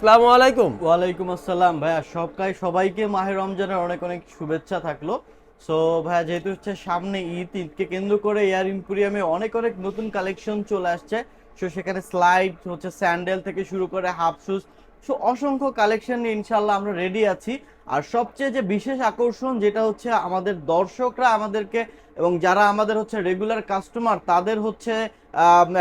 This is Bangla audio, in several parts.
আসসালামু আলাইকুম। ওয়ালাইকুম আসসালাম। ভাইয়া সবকাই সবাইকে মাহে রমজানের অনেক অনেক শুভেচ্ছা থাকল। সো ভাইয়া, যেহেতু হচ্ছে সামনে ঈদ, ঈদকে কেন্দ্র করে এয়ার ইম্পোরিয়ামে অনেক অনেক নতুন কালেকশন চলে আসছে। সো সেখানে স্লাইড হচ্ছে স্যান্ডেল থেকে শুরু করে হাফ শুজ সো অসংখ্য কালেকশন নিয়ে ইনশাল্লাহ আমরা রেডি আছি। আর সবচেয়ে যে বিশেষ আকর্ষণ যেটা হচ্ছে আমাদের দর্শকরা আমাদেরকে এবং যারা আমাদের হচ্ছে রেগুলার কাস্টমার তাদের হচ্ছে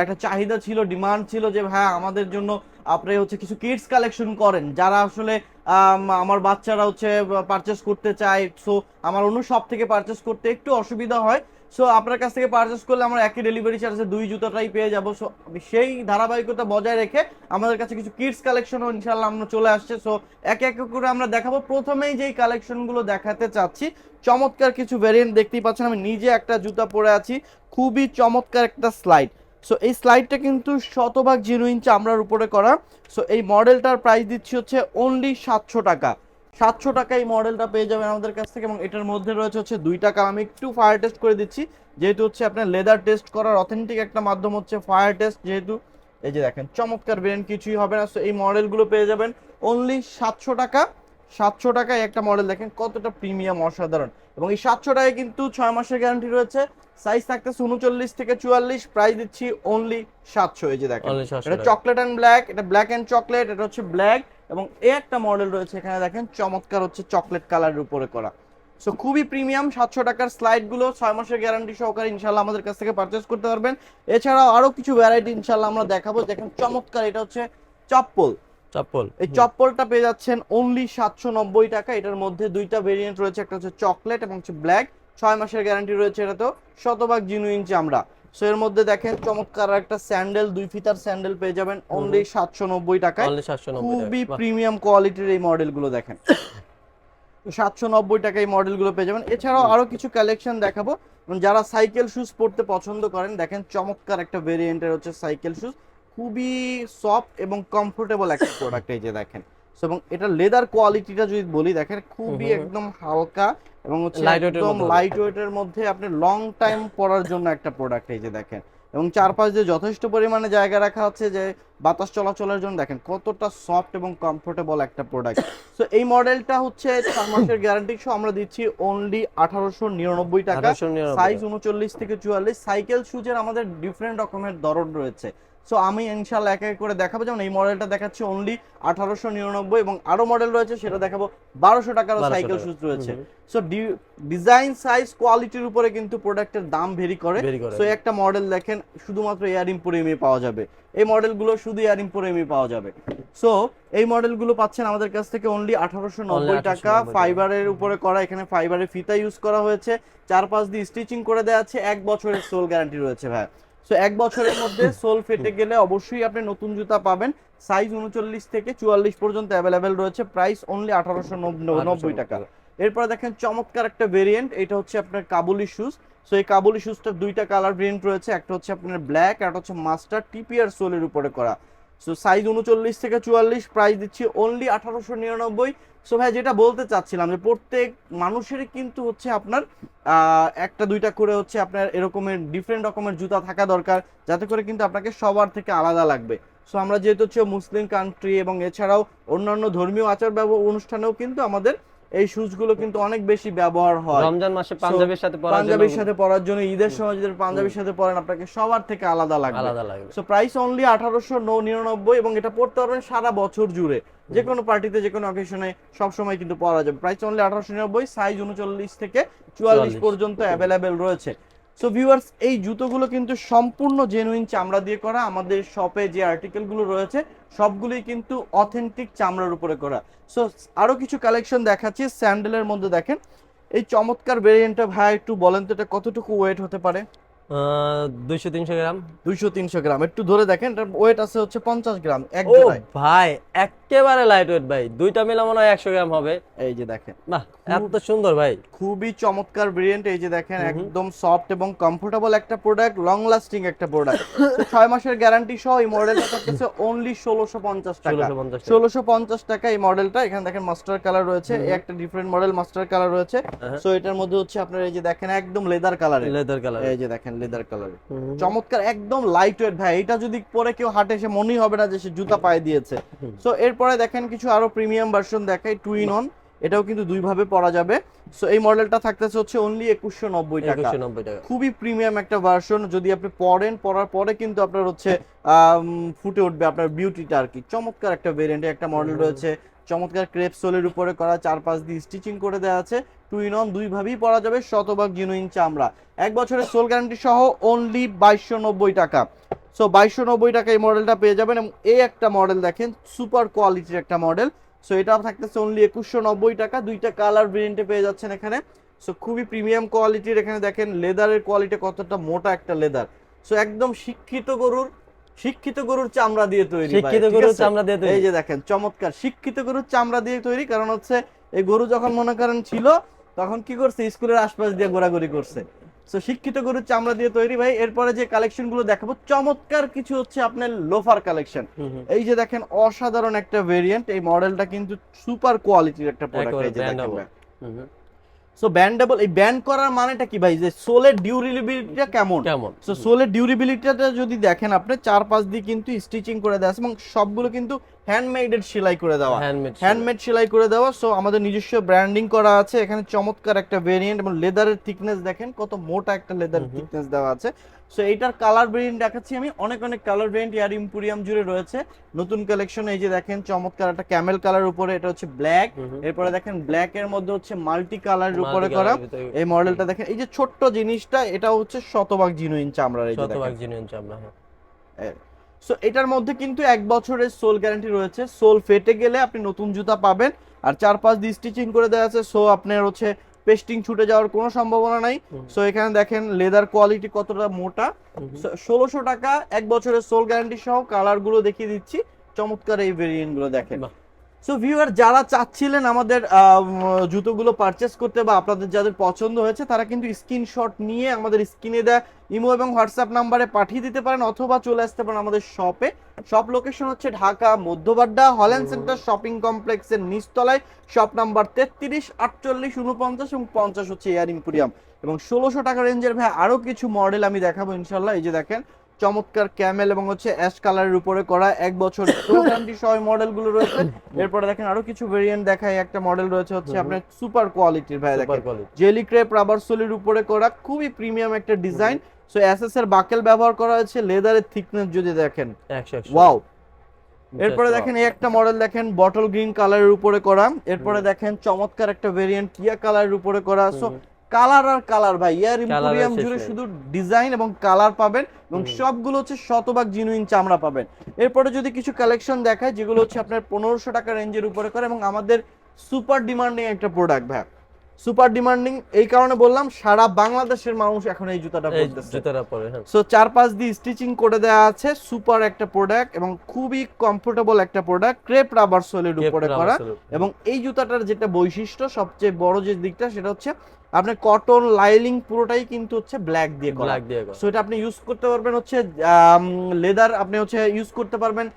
একটা চাহিদা ছিল ডিমান্ড ছিল যে ভাই আমাদের জন্য আপনি হচ্ছে কিছু কিডস কালেকশন করেন। যারা আসলে আম, আমার বাচ্চারা হচ্ছে পারচেস করতে চায় সো আমার অন্য শপ থেকে পারচেস করতে একটু অসুবিধা হয়। সো আপনার কাছ থেকে পারচেস করলে আমরা একই ডেলিভারি চার্জে দুই জুতোটাই পেয়ে যাব। সো সেই ধারাবাহিকতা বজায় রেখে আমাদের কাছে কিছু কিডস কালেকশনও ইনশাল্লাহ আমরা চলে আসছে। সো একে একে করে আমরা দেখাবো। প্রথমেই যেই কালেকশনগুলো দেখাতে চাচ্ছি, চমৎকার কিছু ভেরিয়েন্ট দেখতেই পাচ্ছেন। আমি নিজে একটা জুতা পরে আছি। খুবই চমৎকার একটা স্লাইড সো এই স্লাইডটা কিন্তু শতভাগ জেনুইন চামড়ার উপরে করা। সো এই মডেলটার প্রাইস দিচ্ছি হচ্ছে অনলি সাতশো টাকা। সাতশো টাকা এই মডেলটা পেয়ে যাবেন আমাদের কাছ থেকে এবং এটার মধ্যে রয়েছে হচ্ছে দুইটা কালার আমি একটু ফায়ার টেস্ট করে দিচ্ছি। যেহেতু হচ্ছে আপনার লেদার টেস্ট করার অথেন্টিক একটা মাধ্যম হচ্ছে ফায়ার টেস্ট যেহেতু এই যে দেখেন চমৎকার ব্রেন কিছুই হবে না। সো এই মডেলগুলো পেয়ে যাবেন অনলি সাতশো টাকা। সাতশো টাকায় একটা মডেল দেখেন কতটা প্রিমিয়াম অসাধারণ। এবং এই সাতশো টাকায় কিন্তু ছয় মাসের গ্যারান্টি রয়েছে। সাইজ থাকতেছে উনচল্লিশ থেকে চুয়াল্লিশ প্রাইস দিচ্ছি অনলি সাতশো। এই যে দেখেন এটা চকলেট অ্যান্ড ব্ল্যাক এটা ব্ল্যাক অ্যান্ড চকলেট এটা হচ্ছে ব্ল্যাক এবং এ একটা মডেল রয়েছে এখানে দেখেন চমৎকার হচ্ছে চকলেট কালারের উপরে করা। সো খুবই প্রিমিয়াম সাতশো টাকার স্লাইডগুলো ছয় মাসের গ্যারান্টি সহকারে ইনশাল্লাহ আমাদের কাছ থেকে পারচেস করতে পারবেন। এছাড়াও আরও কিছু ভ্যারাইটি ইনশাল্লাহ আমরা দেখাবো। দেখেন চমৎকার এটা হচ্ছে চপ্পল। চপ্পল এই চপ্পলটা পেয়ে যাচ্ছেন অনলি সাতশো নব্বই টাকা। এটার মধ্যে দুইটা ভেরিয়েন্ট রয়েছে একটা হচ্ছে চকলেট এবং হচ্ছে ব্ল্যাক ছয় মাসের গ্যারান্টি রয়েছে এটা তো শতভাগ জিনুইন চামড়া সো এর মধ্যে দেখেন চমৎকার একটা স্যান্ডেল দুই ফিতার স্যান্ডেল পেয়ে যাবেন অনলি সাতশো নব্বই টাকায়। অনলি 790 খুবই প্রিমিয়াম কোয়ালিটির এই মডেলগুলো দেখেন। সাতশো নব্বই টাকা এই মডেলগুলো পেয়ে যাবেন। এছাড়াও আরও কিছু কালেকশন দেখাবো। যারা সাইকেল শুজ পরতে পছন্দ করেন দেখেন চমৎকার একটা ভেরিয়েন্টের হচ্ছে সাইকেল শুজ খুবই সফট এবং কমফোর্টেবল একটা প্রোডাক্ট এই যে দেখেন। এবং এটা লেদার কোয়ালিটিটা যদি বলি দেখেন খুবই। একদম হালকা এবং হচ্ছে একদম। লাইট ওয়েটের মধ্যে আপনি লং টাইম পরার জন্য একটা প্রোডাক্ট এই যে দেখেন। এবং চারপাশ দিয়ে যথেষ্ট পরিমাণে জায়গা রাখা আছে যে বাতাস চলাচলের জন্য দেখেন কতটা সফট এবং কমফোর্টেবল একটা প্রোডাক্ট সো এই মডেলটা হচ্ছে চার মাসের গ্যারান্টি সহ আমরা দিচ্ছি অনলি আঠারোশো নিরানব্বই টাকা। সাইজ উনচল্লিশ থেকে চুয়াল্লিশ। সাইকেল শুজের আমাদের ডিফারেন্ট রকমের দরদ রয়েছে। সো আমি ইনশাল্লাহ এক এক করে দেখাবো। যেমন এই মডেলটা দেখাচ্ছি অনলি আঠারোশো নিরানব্বই এবং আরও মডেল রয়েছে সেটা দেখাবো। বারোশো টাকারও সাইকেল। শুজ রয়েছে। সো ডিজাইন সাইজ কোয়ালিটির উপরে কিন্তু প্রোডাক্টের দাম ভেরি করে। সো একটা মডেল দেখেন শুধুমাত্র এয়ার ইম্পোরিয়ামে পাওয়া যাবে। এই মডেলগুলো শুধু এয়ার ইম্পোরিয়ামে পাওয়া যাবে। সো এই মডেলগুলো পাচ্ছেন আমাদের কাছ থেকে অনলি আঠারোশো নব্বই টাকা। ফাইবারের উপরে করা এখানে ফাইবারের ফিতা ইউজ করা হয়েছে। চার পাঁচ দিয়ে স্টিচিং করে দেওয়া আছে। এক বছরের সোল গ্যারান্টি রয়েছে ভাই। সো এক বছরের মধ্যে সোল ফেটে গেলে অবশ্যই আপনি নতুন জুতা পাবেন। সাইজ উনচল্লিশ থেকে চুয়াল্লিশ পর্যন্ত অ্যাভেলেবেল রয়েছে। প্রাইস অনলি আঠারোশো নব্বই টাকা। এরপর দেখেন চমৎকার একটা ভেরিয়েন্ট এটা হচ্ছে আপনার কাবুলি শুজ সো এই কাবুলি শুজটার দুইটা কালার ভেরিয়েন্ট রয়েছে। একটা হচ্ছে আপনার ব্ল্যাক একটা হচ্ছে মাস্টার টিপিআর সোলের উপরে করা। সো সাইজ উনচল্লিশ থেকে চুয়াল্লিশ প্রাইস দিচ্ছি অনলি আঠারোশো নিরানব্বই। সো ভাই যেটা বলতে চাচ্ছিলাম যে প্রত্যেক মানুষেরই কিন্তু হচ্ছে আপনার একটা, দুইটা করে হচ্ছে আপনার এরকমের ডিফারেন্ট রকমের জুতা থাকা দরকার, যাতে করে কিন্তু আপনাকে সবার থেকে আলাদা লাগবে। সো আমরা যেহেতু হচ্ছে মুসলিম কান্ট্রি এবং এছাড়াও অন্যান্য ধর্মীয় আচার ব্যবহার অনুষ্ঠানেও কিন্তু আমাদের এই শুজগুলো কিন্তু অনেক বেশি ব্যবহার হয়। রমজান মাসে পাঞ্জাবির সাথে পরার পাঞ্জাবির সাথে পরার জন্য ঈদের সময় যদি পাঞ্জাবির সাথে পরেন আপনাকে সবার থেকে আলাদা লাগবে। আলাদা লাগবে। সো প্রাইস অনলি আঠারোশো নিরানব্বই এবং এটা পড়তে পারবেন সারা বছর জুড়ে। যে কোনো পার্টিতে যে কোনো অকেশনে সব সময় কিন্তু পরা যাবে। প্রাইস অনলি আঠারোশো নিরানব্বই সাইজ উনচল্লিশ থেকে চুয়াল্লিশ 44 পর্যন্ত অ্যাভেলেবেল রয়েছে। সো ভিউয়ার্স এই জুতোগুলো কিন্তু সম্পূর্ণ জেনুইন চামড়া দিয়ে করা। আমাদের শপে যে আর্টিকেলগুলো রয়েছে, সবগুলোই কিন্তু অথেন্টিক চামড়ার উপরে করা। সো আরও কিছু কালেকশন দেখাচ্ছি স্যান্ডেলের মধ্যে দেখেন। এই চমৎকার ভেরিয়েন্টটা ভাই, একটু বলেন তো এটা কতটুকু ওয়েট হতে পারে? দুইশো তিনশো গ্রাম। দুইশো তিনশো গ্রাম। একটু ধরে দেখেন এটার ওয়েট আছে হচ্ছে পঞ্চাশ গ্রাম এক জোড়ায়। ভাই একেবারে লাইট ওয়েট ভাই। দুইটা মিলে মনে হয় একশো গ্রাম হবে। এই যে দেখেন। বাহ এত সুন্দর ভাই। খুবই চমৎকার ভেরিয়েন্ট এই যে দেখেন। একদম সফট এবং কমফোর্টেবল একটা প্রোডাক্ট লং লাস্টিং একটা প্রোডাক্ট ছয় মাসের গ্যারান্টি সহ এই মডেলটা থাকতেছে অনলি ষোলোশো পঞ্চাশ টাকা। ষোলোশো পঞ্চাশ টাকা। এই মডেলটা এখানে দেখেন মাস্টার কালার রয়েছে একটা ডিফারেন্ট মডেল মাস্টার কালার রয়েছে। হ্যাঁ। সো এটার মধ্যে হচ্ছে আপনার এই যে দেখেন একদম লেদার কালার লেদার কালার এই যে দেখেন লেদার কালার। চমৎকার একদম লাইট ওয়েট ভাই। এটা যদি পরে কেউ হাটে এসে মনেই হবে না যে সে জুতা পায়ে দিয়েছে। সো এরপরে দেখেন কিছু আরও প্রিমিয়াম ভার্সন দেখাই টু ইন অন এটাও কিন্তু দুই ভাবে পরা যাবে। সো এই মডেলটা থাকতেছে হচ্ছে অনলি একুশশো নব্বই টাকা। খুবই প্রিমিয়াম একটা ভার্সন যদি আপনি পরেন পরার পরে কিন্তু আপনার হচ্ছে ফুটে উঠবে আপনার বিউটিটা আর কি। চমৎকার একটা ভেরিয়েন্টে একটা মডেল রয়েছে। চমৎকার ক্রেপ সোলের উপরে করা চার পাঁচ দিয়ে স্টিচিং করে দেওয়া আছে। টু ইন অন দুই ভাবেই পরা যাবে শতভাগ জিনুইন চামড়া। এক বছরের সোল গ্যারান্টি সহ অনলি বাইশশো নব্বই টাকা। সো বাইশশো নব্বই টাকা এই মডেলটা পেয়ে যাবেন এবং এই একটা মডেল দেখেন সুপার কোয়ালিটির একটা মডেল সো এটা থাকতেছে অনলি একুশশো নব্বই টাকা। দুইটা কালার ভেরিয়েন্টে পেয়ে যাচ্ছেন এখানে। সো খুবই প্রিমিয়াম কোয়ালিটির এখানে দেখেন লেদারের কোয়ালিটি কতটা মোটা একটা লেদার সো একদম শিক্ষিত গরুর শিক্ষিত গরুর চামড়া দিয়ে তৈরি শিক্ষিত গরুর চামড়া দিয়ে তৈরি। এই যে দেখেন চমৎকার। শিক্ষিত গরুর চামড়া দিয়ে তৈরি কারণ হচ্ছে এই গরু যখন মনে করেন ছিল তখন কি করছে? স্কুলের আশপাশ দিয়ে ঘোরাঘুরি করছে। সো শিক্ষিত গরুর চামড়া দিয়ে তৈরি ভাই। এরপরে যে কালেকশনগুলো দেখাবো চমৎকার কিছু হচ্ছে আপনার লোফার কালেকশন। এই যে দেখেন অসাধারণ একটা ভেরিয়েন্ট এই মডেলটা কিন্তু সুপার কোয়ালিটির একটা প্রোডাক্ট এই যে দেখেন। সো ব্যান্ডেবল এই ব্যান্ড করার মানেটা কি ভাই? যে সোলের ডিউরেবিলিটিটা কেমন? কেমন? সো সোলের ডিউরেবিলিটিটা যদি দেখেন আপনি চার পাঁচ দিয়ে কিন্তু স্টিচিং করে দেওয়া আছে এবং সবগুলো কিন্তু হ্যান্ডমেডের সেলাই করে দেওয়া। হ্যান্ডমেড হ্যান্ডমেড সেলাই করে দেওয়া। সো আমাদের নিজস্ব ব্র্যান্ডিং করা আছে। এখানে চমৎকার একটা ভেরিয়েন্ট এবং লেদারের থিকনেস দেখেন কত মোটা একটা লেদার। থিকনেস দেওয়া আছে। সো এইটার কালার ভেরিয়েন্ট দেখাচ্ছি আমি। অনেক অনেক কালার ভেরিয়েন্ট এয়ার ইম্পুরিয়াম জুড়ে রয়েছে। নতুন কালেকশন এই যে দেখেন চমৎকার একটা ক্যামেল কালার উপরে এটা হচ্ছে ব্ল্যাক এরপরে দেখেন ব্ল্যাক এর মধ্যে হচ্ছে মাল্টি কালারের উপরে করা। এই মডেলটা দেখেন এই যে ছোট্ট জিনিসটা এটা হচ্ছে শতভাগ জিনুইন চামড়ার এই যে শতভাগ জিনিয়ন চামড়া হ্যাঁ। সো এটার মধ্যে কিন্তু এক বছরের সোল গ্যারান্টি রয়েছে। সোল ফেটে গেলে আপনি নতুন জুতা পাবেন। আর চার পাঁচ দিয়ে স্টিচিং করে দেওয়া আছে। সো আপনার হচ্ছে পেস্টিং ছুটে যাওয়ার কোনো সম্ভাবনা নাই। সো এখানে দেখেন লেদার কোয়ালিটি কতটা মোটা। ষোলোশো টাকা এক বছরের সোল গ্যারান্টি সহ কালারগুলো দেখিয়ে দিচ্ছি। চমৎকার এই ভেরিয়েন্টগুলো দেখেন। সো ভিউয়ার যারা চাচ্ছিলেন আমাদের জুতোগুলো পারচেস করতে বা আপনাদের যাদের পছন্দ হয়েছে, তারা কিন্তু স্ক্রিনশট নিয়ে আমাদের স্ক্রিনে দেয় ইমো এবং হোয়াটসঅ্যাপ নাম্বারে পাঠিয়ে দিতে পারেন অথবা চলে আসতে পারেন আমাদের শপে শপ লোকেশন হচ্ছে Dhaka, Madhya Badda Holland centre shopping কমপ্লেক্সের নিচতলায়। শপ নাম্বার তেত্রিশ, আটচল্লিশ উনপঞ্চাশ এবং পঞ্চাশ হচ্ছে এয়ার ইম্পুরিয়াম এবং ষোলোশো টাকা রেঞ্জের ভাই আরও কিছু মডেল আমি দেখাবো ইনশাল্লাহ। এই যে দেখেন চমৎকার ক্যামেল এবং হচ্ছে অ্যাশ কালারের উপরে করা এক বছর গ্যারান্টি সহ মডেলগুলো রয়েছে। এরপরে দেখেন আরও কিছু ভেরিয়েন্ট দেখায় একটা মডেল রয়েছে হচ্ছে আপনার সুপার কোয়ালিটির ভাই দেখেন। জেলি ক্রেপ রাবার সোলের উপরে করা খুবই প্রিমিয়াম একটা ডিজাইন সো এসএস এর বাকেল ব্যবহার করা হয়েছে লেদারের থিকনেস যদি দেখেন। ওয়াও এরপরে দেখেন এই একটা মডেল দেখেন বটল গ্রিন কালারের উপরে করা। এরপরে দেখেন চমৎকার একটা ভেরিয়েন্ট টিয়া কালারের উপরে করা। সো কালার আর কালার ভাই। ইয়ার ইম্পোরিয়াম জুড়ে শুধু ডিজাইন এবং কালার পাবেন এবং সবগুলো হচ্ছে শতভাগ জিনুইন চামড়া পাবেন। এরপরে যদি কিছু কালেকশন দেখায় যেগুলো হচ্ছে আপনার পনেরোশো টাকা রেঞ্জের উপরে করে এবং আমাদের সুপার ডিমান্ডিং একটা প্রোডাক্ট ভাই সুপার ডিমান্ডিং এই কারণে বললাম সারা বাংলাদেশের মানুষ এখন এই জুতাটা পরতেছে। জুতোটা পরে হ্যাঁ। সো চার পাঁচ দিয়ে স্টিচিং করে দেওয়া আছে সুপার একটা প্রোডাক্ট এবং খুবই কমফোর্টেবল একটা প্রোডাক্ট ক্রেপ রাবার সোলের উপরে করা। এবং এই জুতাটার যেটা বৈশিষ্ট্য সবচেয়ে বড় যে দিকটা সেটা হচ্ছে আপনার কটন লাইলিং পুরোটাই কিন্তু হচ্ছে ব্ল্যাক দিয়ে করা। ব্ল্যাক দিয়ে করা। সো এটা আপনি ইউজ করতে পারবেন হচ্ছে লেদার আপনি হচ্ছে ইউজ করতে পারবেন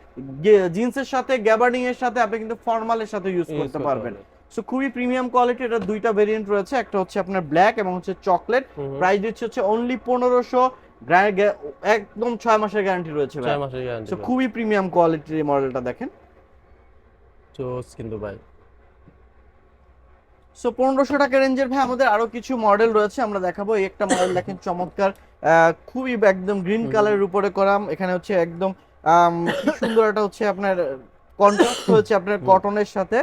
জিন্সের সাথে গ্যাবার্ডিং এর সাথে আপনি কিন্তু ফর্মালের সাথে ইউজ করতে পারবেন। সো খুবই প্রিমিয়াম কোয়ালিটি এটা দুইটা ভেরিয়েন্ট রয়েছে। একটা হচ্ছে আপনার ব্ল্যাক এবং হচ্ছে চকলেট। প্রাইস দিচ্ছে হচ্ছে অনলি পনেরোশো। একদম ছয় মাসের গ্যারান্টি রয়েছে ভাই। ছয় মাসের গ্যারান্টি সো খুবই প্রিমিয়াম কোয়ালিটির মডেলটা দেখেন। কিন্তু ভাই। সো পনেরোশো টাকা রেঞ্জের ভাই আমাদের আরও কিছু মডেল রয়েছে। আমরা দেখাবো। এই একটা মডেল দেখেন চমৎকার। খুবই একদম গ্রিন কালারের উপরে করা। এখানে হচ্ছে একদম সুন্দর একটা হচ্ছে আপনার কন্ট্রাস্ট হয়েছে আপনার কটনের সাথে।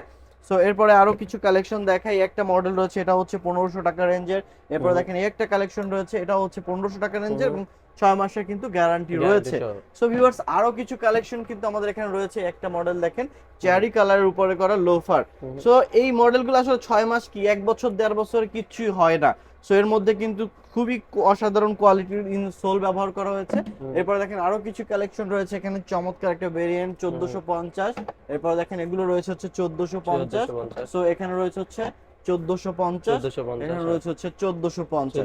সো এরপরে আরও কিছু কালেকশন দেখাই। একটা মডেল রয়েছে এটা হচ্ছে পনেরোশো টাকা রেঞ্জের এরপরে দেখেন এই একটা কালেকশন রয়েছে এটা হচ্ছে পনেরোশো টাকা রেঞ্জের এবং ছয় মাসের কিন্তু গ্যারান্টি রয়েছে। সো ভিউয়ার্স আরও কিছু কালেকশন কিন্তু আমাদের এখানে রয়েছে। একটা মডেল দেখেন চেয়ারি কালারের উপরে করা লোফার সো এই মডেলগুলো আসলে ছয় মাস কি এক বছর দেড় বছর কিচ্ছুই হয় না। সো এর মধ্যে কিন্তু খুবই অসাধারণ কোয়ালিটির ইন সোল ব্যবহার করা হয়েছে। এরপর দেখেন আরও কিছু কালেকশন রয়েছে। এখানে চমৎকার একটা ভেরিয়েন্ট চোদ্দশো পঞ্চাশ। এরপর দেখেন এগুলো রয়েছে হচ্ছে চোদ্দশো পঞ্চাশ। 1450 সো এখানে রয়েছে হচ্ছে চোদ্দশো পঞ্চাশ রয়েছে হচ্ছে চোদ্দশো পঞ্চাশ।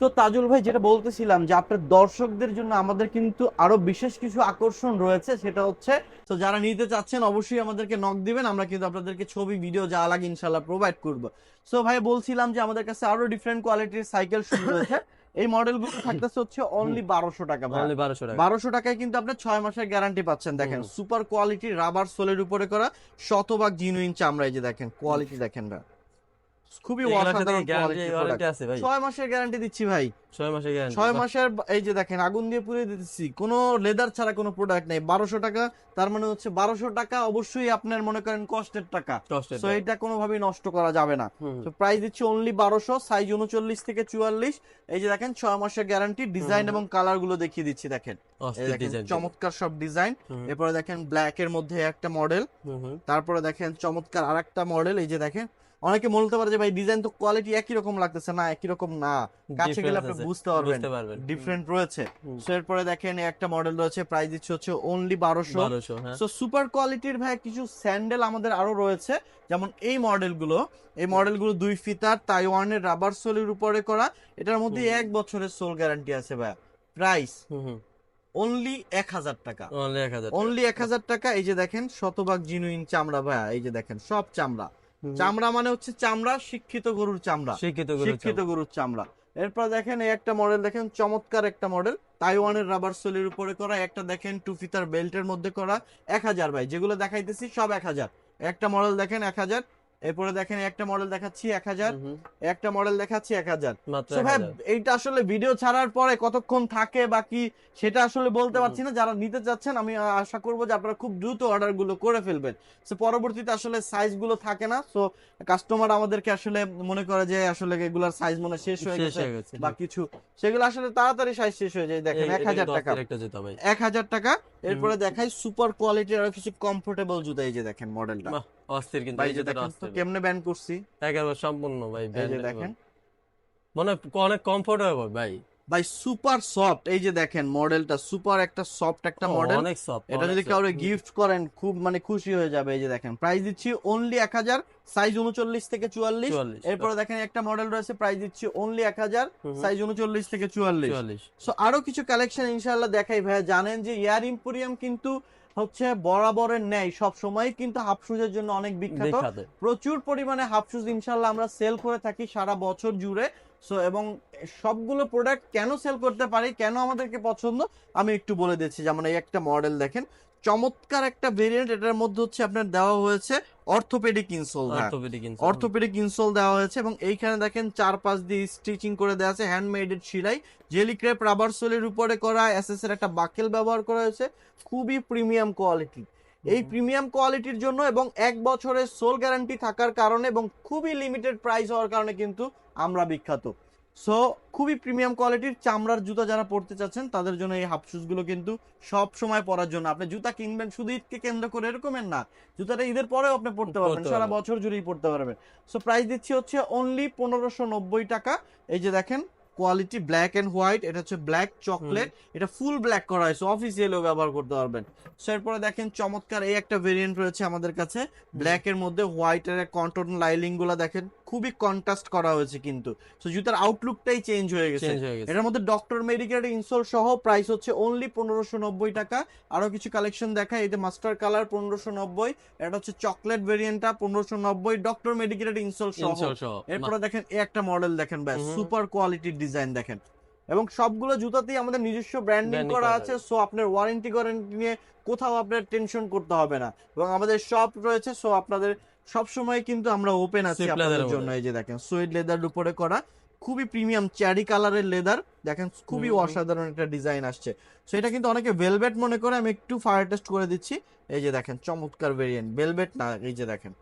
তো তাজুল ভাই যেটা বলতেছিলাম যে আপনার দর্শকদের জন্য আমাদের কিন্তু আরও বিশেষ কিছু আকর্ষণ রয়েছে সেটা হচ্ছে তো যারা নিতে চাচ্ছেন অবশ্যই আমাদেরকে নক দিবেন আমরা কিন্তু আপনাদেরকে ছবি ভিডিও যা লাগে ইনশাল্লাহ প্রোভাইড করব। সো ভাই বলছিলাম যে আমাদের কাছে আরও ডিফারেন্ট কোয়ালিটির সাইকেল শুরু রয়েছে। এই মডেলগুলো থাকতেছে হচ্ছে অনলি বারোশো টাকা অনলি বারোশো টাকা। বারোশো টাকায় কিন্তু আপনি ছয় মাসের গ্যারান্টি পাচ্ছেন দেখেন। সুপার কোয়ালিটি রাবার সোলের উপরে করা শতভাগ জিনুইন চামড়া এই যে দেখেন কোয়ালিটি দেখেন ভাই। খুবই গ্যারান্টি আছে ভাই। মাসের গ্যারান্টি দিচ্ছি ভাই। ছয় মাসের গ্যারান্টি মাসের এই যে দেখেন আগুন দিয়ে পুড়িয়ে দিতেছি। কোনো লেদার ছাড়া কোনো প্রোডাক্ট নেই। বারোশো টাকা তার মানে হচ্ছে বারোশো টাকা অবশ্যই আপনার মনে করেন কষ্টের টাকা। তো এটা কোনোভাবেই নষ্ট করা যাবে না। তো প্রাইস দিচ্ছি অনলি বারোশো সাইজ উনচল্লিশ থেকে চুয়াল্লিশ। এই যে দেখেন ছয় মাসের গ্যারান্টি ডিজাইন এবং কালারগুলো দেখিয়ে দিচ্ছি দেখেন। চমৎকার সব ডিজাইন এরপরে দেখেন ব্ল্যাক এর মধ্যে একটা মডেল। তারপরে দেখেন চমৎকার আরেকটা মডেল এই যে দেখেন অনেকে বলতে পারে যে ভাই ডিজাইন তো কোয়ালিটি একই রকম লাগতেছে। না একই রকম না। কাছে গেলে আপনি বুঝতে পারবেন। ডিফারেন্ট রয়েছে। সো এরপরে দেখেন একটা মডেল রয়েছে। প্রাইস দিচ্ছে হচ্ছে অনলি বারোশো। সো সুপার কোয়ালিটির ভাই কিছু স্যান্ডেল আমাদের আরও রয়েছে। যেমন এই মডেলগুলো এই মডেলগুলো দুই ফিতার তাইওয়ানের রাবার সোলের উপরে করা। এটার মধ্যে এক বছরের সোল গ্যারান্টি আছে ভাই প্রাইস। অনলি এক হাজার টাকা। অনলি এক হাজার টাকা। এই যে দেখেন শতভাগ জিনুইন চামড়া ভাইয়া। এই যে দেখেন সব চামড়া। চামড়া মানে হচ্ছে চামড়া শিক্ষিত গরুর চামড়া। শিক্ষিত গরু শিক্ষিত গরুর চামড়া। এরপর দেখেন এই একটা মডেল দেখেন চমৎকার একটা মডেল তাইওয়ানের রাবার সোলের উপরে করা একটা দেখেন টু ফিতার বেল্টের মধ্যে করা এক হাজার ভাই যেগুলো দেখাইতেছি সব এক হাজার। একটা মডেল দেখেন এক হাজার। এরপরে দেখেন একটা মডেল দেখাচ্ছি এক হাজার। একটা মডেল দেখাচ্ছি এক হাজার। ভাই এইটা আসলে ভিডিও ছাড়ার পরে কতক্ষণ থাকে বাকি সেটা আসলে বলতে পারছি না। যারা নিতে চাচ্ছেন আমি আশা করব যে আপনারা খুব দ্রুত অর্ডারগুলো করে ফেলবেন। সো পরবর্তীতে আসলে সাইজগুলো থাকে না। সো কাস্টমার আমাদেরকে আসলে মনে করে যে আসলে এগুলার সাইজ মনে শেষ হয়ে গেছে বা কিছু। সেগুলো আসলে তাড়াতাড়ি সাইজ শেষ হয়ে যায়। দেখেন এক হাজার টাকা। এক হাজার টাকা। এরপরে দেখাই সুপার কোয়ালিটির আরও কিছু কমফোর্টেবল জুতা এই যে দেখেন মডেলটা অস্থির কিন্তু এই যে দেখেন তো কেমনে ব্যান করছি? একেবারে সম্পূর্ণ ভাই এই যে দেখেন। মানে অনেক কমফোর্টেবল ভাই। ভাই সুপার সফট এই যে দেখেন মডেলটা সুপার একটা সফট একটা মডেল অনেক সফট এটা যদি কাউরে গিফট করেন খুব মানে খুশি হয়ে যাবে এই যে দেখেন। প্রাইস দিচ্ছি অনলি এক হাজার সাইজ উনচল্লিশ থেকে চুয়াল্লিশ। চুয়াল্লিশ এরপরে দেখেন একটা মডেল রয়েছে প্রাইস দিচ্ছি অনলি এক হাজার সাইজ উনচল্লিশ থেকে চুয়াল্লিশ। চুয়াল্লিশ। সো আরও কিছু কালেকশন ইনশাআল্লাহ দেখাই। ভাইয়া জানেন যে ইয়ার ইম্পোরিয়াম কিন্তু হচ্ছে বরাবরের ন্যায় সব সময় কিন্তু হাফ শুজের জন্য অনেক বিখ্যাত। প্রচুর পরিমাণে হাফ শুজ ইনশাল্লাহ আমরা সেল করে থাকি সারা বছর জুড়ে। সো এবং সবগুলো প্রোডাক্ট কেন সেল করতে পারি কেন আমাদেরকে পছন্দ আমি একটু বলে দিচ্ছি। যেমন এই একটা মডেল দেখেন। চমৎকার একটা ভেরিয়েন্ট এটার মধ্যে হচ্ছে আপনার দেওয়া হয়েছে অর্থোপেডিক ইনসোল অর্থোপেডিক ইনসোল দেওয়া হয়েছে এবং এইখানে দেখেন চার পাঁচ দিয়ে স্টিচিং করে দেওয়া আছে হ্যান্ডমেডেড সেলাই। জেলি ক্রেপ রাবার সোলের উপরে করা এসএস এর একটা বাকেল ব্যবহার করা হয়েছে। খুবই প্রিমিয়াম কোয়ালিটি এই প্রিমিয়াম কোয়ালিটির জন্য এবং এক বছরের সোল গ্যারান্টি থাকার কারণে এবং খুবই লিমিটেড প্রাইস হওয়ার কারণে কিন্তু আমরা বিখ্যাত। সো খুবই প্রিমিয়াম কোয়ালিটির চামড়ার জুতা যারা পড়তে চাচ্ছেন তাদের জন্য এই হাফ শুজগুলো কিন্তু সব সময় পরার জন্য। আপনি জুতা কিনবেন শুধু ঈদকে কেন্দ্র করে এরকমের না জুতাটা ঈদের পরেও আপনি পড়তে পারবেন পরতে সারা বছর জুড়েই পড়তে পারবেন। সো প্রাইস দিচ্ছি হচ্ছে অনলি পনেরোশো নব্বই টাকা। এই যে দেখেন কোয়ালিটি ব্ল্যাক এন্ড হোয়াইট এটা হচ্ছে ব্ল্যাক চকলেট এটা ফুল ব্ল্যাক করা হয়েছে অফিসিয়ালিও ব্যবহার করতে পারবেন। সো এরপরে দেখেন চমৎকার এই একটা ভেরিয়েন্ট রয়েছে আমাদের কাছে ব্ল্যাক এর মধ্যে হোয়াইট এর কন্টন লাইলিংগুলা দেখেন। খুবই কন্ট্রাস্ট করা হয়েছে কিন্তু। সো জুতার আউটলুকটাই চেঞ্জ হয়ে গেছে। এটার মধ্যে ডক্টর মেডিকেল ইনসোল সহ প্রাইস হচ্ছে অনলি পনেরোশো নব্বই টাকা। আরও কিছু কালেকশন দেখায় এই যে মাস্টার কালার পনেরোশো নব্বই এটা হচ্ছে চকলেট ভেরিয়েন্টটা পনেরোশো নব্বই। ডক্টর মেডিকেল ইনসোল সহ। এরপরে দেখেন এই একটা মডেল দেখেন ভাই হুম। সুপার কোয়ালিটির ডিজাইন দেখেন। এবং সবগুলো জুতাতেই আমাদের নিজস্ব ব্র্যান্ডিং করা আছে সো আপনার ওয়ারেন্টি গ্যারান্টি নিয়ে কোথাও আপনার টেনশন করতে হবে না। এবং আমাদের শপ রয়েছে সো আপনাদের সব সময় কিন্তু আমরা ওপেন আছি আপনাদের জন্য। এই যে দেখেন সোয়েড লেদার উপরে করা খুবই প্রিমিয়াম চ্যারি কালারের লেদার দেখেন খুবই অসাধারণ একটা ডিজাইন আসছে। সো এটা কিন্তু অনেকে ভেলভেট মনে করে আমি একটু ফায়ার টেস্ট করে দিচ্ছি। এই যে দেখেন চমৎকার ভেরিয়েন্ট ভেলভেট না এই যে দেখেন।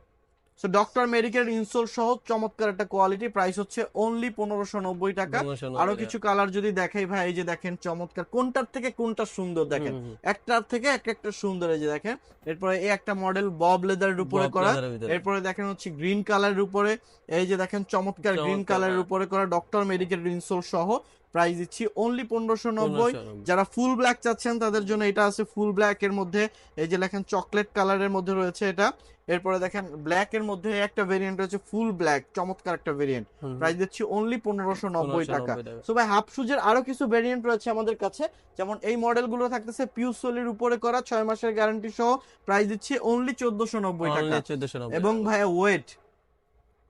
সো ডক্টর মেডিকেল ইনসোল সহ চমৎকার একটা কোয়ালিটি প্রাইস হচ্ছে অনলি পনেরোশো নব্বই টাকা। আরও কিছু কালার যদি দেখাই ভাই এই যে দেখেন চমৎকার। কোনটার থেকে কোনটা সুন্দর দেখেন? একটার থেকে এক একটা সুন্দর এই যে দেখেন। এরপরে এই একটা মডেল বব লেদারের উপরে করা। এরপরে দেখেন হচ্ছে গ্রিন কালারের উপরে। এই যে দেখেন চমৎকার গ্রিন কালারের হ্যাঁ। উপরে করা ডক্টর মেডিকেল ইনসোল সহ প্রাইস দিচ্ছি অনলি পনেরোশো নব্বই। যারা ফুল ব্ল্যাক চাচ্ছেন তাদের জন্য এটা আছে ফুল ব্ল্যাক এর মধ্যে। এই যে দেখেন চকলেট কালারের মধ্যে রয়েছে এটা। এরপরে দেখেন ব্ল্যাক এর মধ্যে একটা ভেরিয়েন্ট রয়েছে ফুল ব্ল্যাক চমৎকার একটা ভেরিয়েন্ট প্রাইস দিচ্ছি অনলি পনেরোশো নব্বই টাকা। সো ভাই হাফ শুজের আরও কিছু ভেরিয়েন্ট রয়েছে আমাদের কাছে। যেমন এই মডেলগুলো থাকতেছে পিউ সোলের উপরে করা ছয় মাসের গ্যারান্টি সহ প্রাইস দিচ্ছি অনলি চোদ্দশো নব্বই টাকা। এবং ভাইয়া ওয়েট